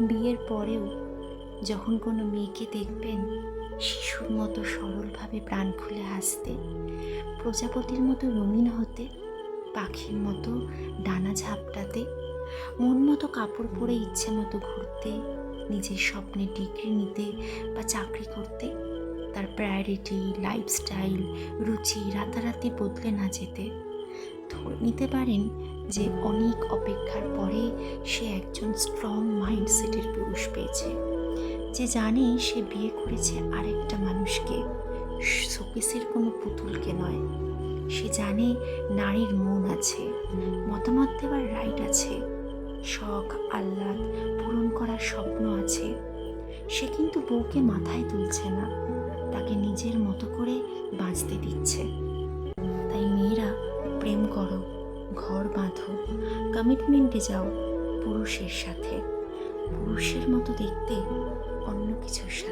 বিয়ের পরেও যখন কোনো মেয়েকে দেখবেন শিশুর মতো সরলভাবে প্রাণ খুলে হাসতে, প্রজাপতির মতো রঙিন হতে, পাখির মতো ডানা ঝাপটাতে, মন মতো কাপড় পরে ইচ্ছে মতো ঘুরতে, নিজের স্বপ্নে ডিগ্রি নিতে বা চাকরি করতে, তার প্রায়োরিটি লাইফস্টাইল রুচি রাতারাতি বদলে না যেতে ধরে নিতে পারেন যে অনেক অপেক্ষার পরে সে একজন স্ট্রং মাইন্ডসেটের পুরুষ পেয়েছে। যে জানে সে বিয়ে করেছে আরেকটা মানুষকে। শোকেসের কোনো পুতুলকে নয়। সে জানে নারীর মন আছে, মতামত দেওয়ার রাইট আছে, শখ, আহ্লাদ পূরণ করার স্বপ্ন আছে। সে কিন্তু বউকে মাথায় তুলছে না, তাকে নিজের মতো করে বাঁচতে দিচ্ছে। ঘর বাঁধো কমিটমেন্টে যাও পুরুষের সাথে। পুরুষের মতো দেখতে অন্য কিছুর সাথে।